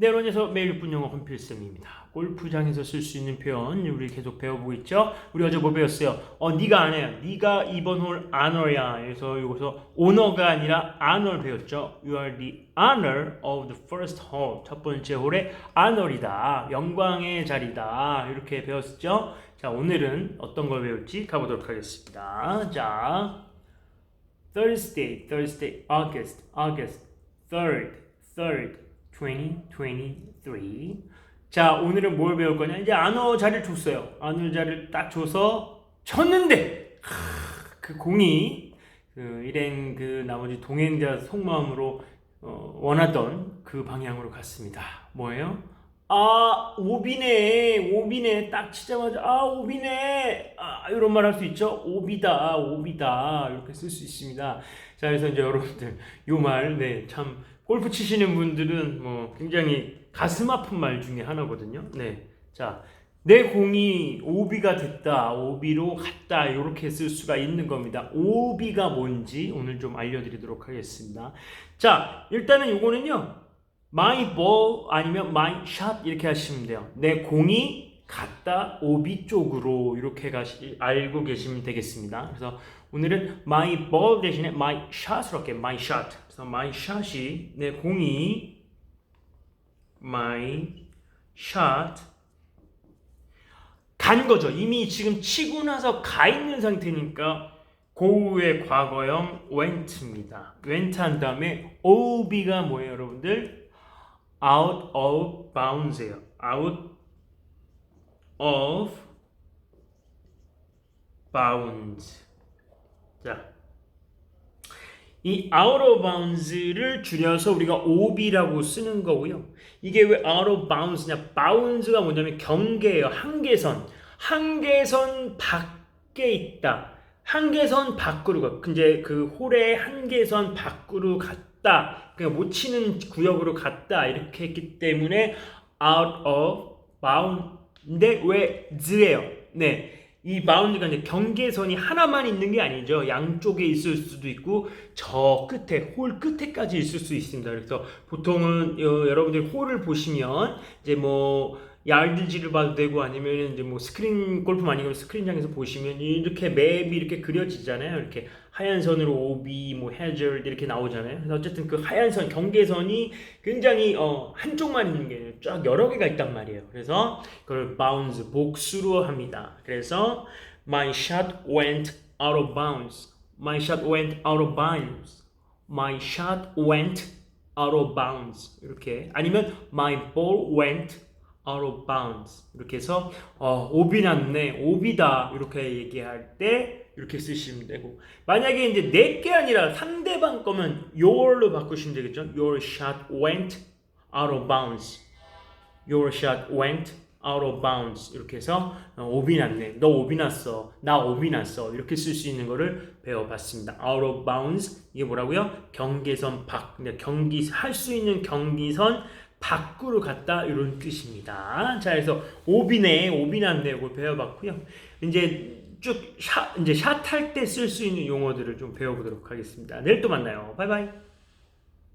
내론에서 매일 6분 영어 홈필쌤입니다. 골프장에서 쓸 수 있는 표현 우리 계속 배워보고 있죠. 우리 어제 뭐 배웠어요? 어 네가 안 해요. 네가 이번 홀 아너야. 그래서 여기서 오너가 아니라 아너를 배웠죠. You are the honor of the first hole. 첫 번째 홀의 아너이다. 영광의 자리다. 이렇게 배웠죠. 자 오늘은 어떤 걸 배울지 가보도록 하겠습니다. 자 Thursday, Thursday, August, August, 3rd, 3rd, 2023. 자, 오늘은 뭘 배울 거냐? 이제 안어 자리를 줬어요. 안어 자리를 딱 줘서 쳤는데, 하, 그 공이 그 일행 그 나머지 동행자 속마음으로 어, 원하던 그 방향으로 갔습니다. 뭐예요? 아, 오비네, 오비네, 딱 치자마자, 아, 오비네, 아, 이런 말 할 수 있죠? 오비다, 오비다, 이렇게 쓸 수 있습니다. 자, 그래서 이제 여러분들, 요 말, 네, 참, 골프 치시는 분들은 뭐 굉장히 가슴 아픈 말 중에 하나거든요. 네. 자, 내 공이 오비가 됐다, 오비로 갔다, 이렇게 쓸 수가 있는 겁니다. 오비가 뭔지 오늘 좀 알려드리도록 하겠습니다. 자, 일단은 요거는요, my ball 아니면 my shot 이렇게 하시면 돼요. 내 공이 갔다 오비 쪽으로 이렇게 가시, 알고 계시면 되겠습니다. 그래서 오늘은 my ball 대신에 my shot으로 할게요. my shot. 그래서 my shot이 내 공이 my shot 간 거죠. 이미 지금 치고 나서 가 있는 상태니까 고우의 과거형 went입니다. went 한 다음에 ob가 뭐예요, 여러분들? Out of bounds예요. out of bounds. 자, 이 out of bounds를 줄여서 우리가 OB라고 쓰는 거고요. 이게 왜 out of bounds냐? bounds가 뭐냐면 경계예요. 한계선. 한계선 밖에 있다. 한계선 밖으로 가. 이제 그 홀의 한계선 밖으로 갔다. 그러니까 못 치는 구역으로 갔다. 이렇게 했기 때문에 out of bound. 근데 왜 z예요? 네. 이 바운드가 이제 경계선이 하나만 있는 게 아니죠. 양쪽에 있을 수도 있고 저 끝에 홀 끝에까지 있을 수 있습니다. 그래서 보통은 어, 여러분들 홀을 보시면 이제 뭐 야र्드지를 봐도 되고 아니면 이제 뭐 스크린 골프 많이 가면 스크린장에서 보시면 이렇게 맵이 이렇게 그려지잖아요. 이렇게 하얀 선으로 OB 뭐 해저드 이렇게 나오잖아요. 그래서 어쨌든 그 하얀 선 경계선이 굉장히 어 한쪽만 있는 게 쫙 여러 개가 있단 말이에요. 그래서 그걸 bounds 복수로 합니다. 그래서 my shot went out of bounds. My shot went out of bounds. My shot went out of bounds. 이렇게 아니면 my ball went out of bounds. 이렇게 해서 어, 오비 났네 오비다. 이렇게 얘기할 때 이렇게 쓰시면 되고. 만약에 이제 내게 아니라 상대방 거면 your로 바꾸시면 되겠죠? Your shot went out of bounds. Your shot went out of bounds. 이렇게 해서 어, 오비 났네. 너 오비 났어 나 오비 났어. 이렇게 쓸 수 있는 거를 배워봤습니다. Out of bounds. 이게 뭐라고요? 경계선 밖. 그러니까 경기 할 수 있는 경기선 밖으로 갔다 이런 뜻입니다. 자, 그래서 오비네, 오비난네 이걸 배워봤고요. 이제 쭉 샷, 이제 샷 할 때 쓸 수 있는 용어들을 좀 배워보도록 하겠습니다. 내일 또 만나요. 바이바이.